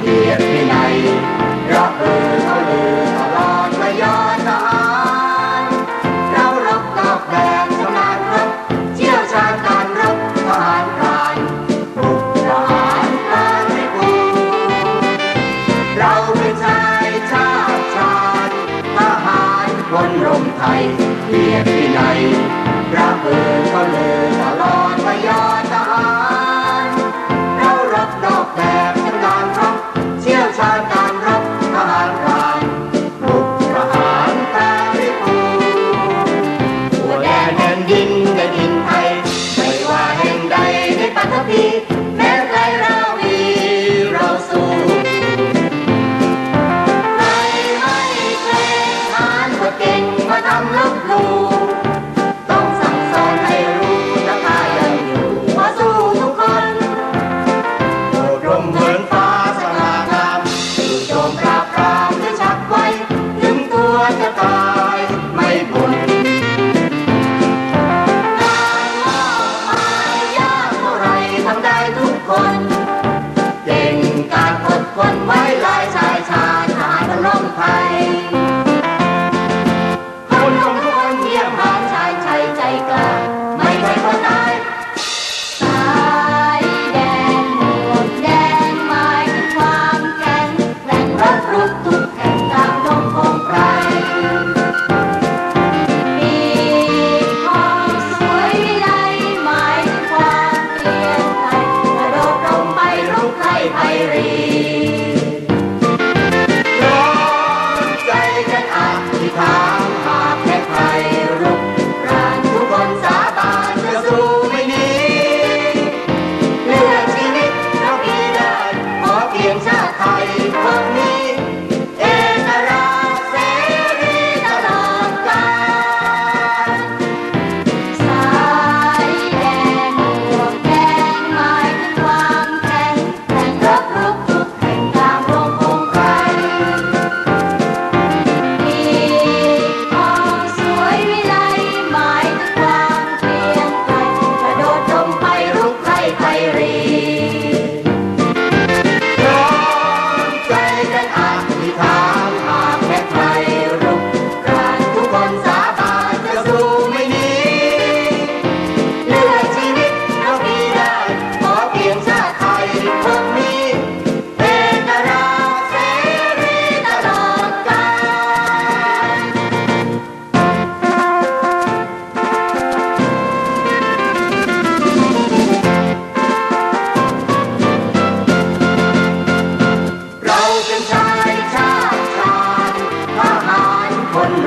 เกียรติในรับเรือเขาเรือตลอดระยะทหารเรารบนอกแบบชำนาญรบเชี่ยวชาญการรบทหารพรานบุกทหารพรานในกรุงเราเป็นชายชาติชาญทหารคนร่มไทยเกียรติในรับเรือเขาเรือ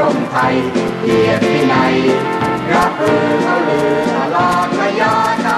รมไทยเกียรติวินัรับเออเขลือตลอดระยะ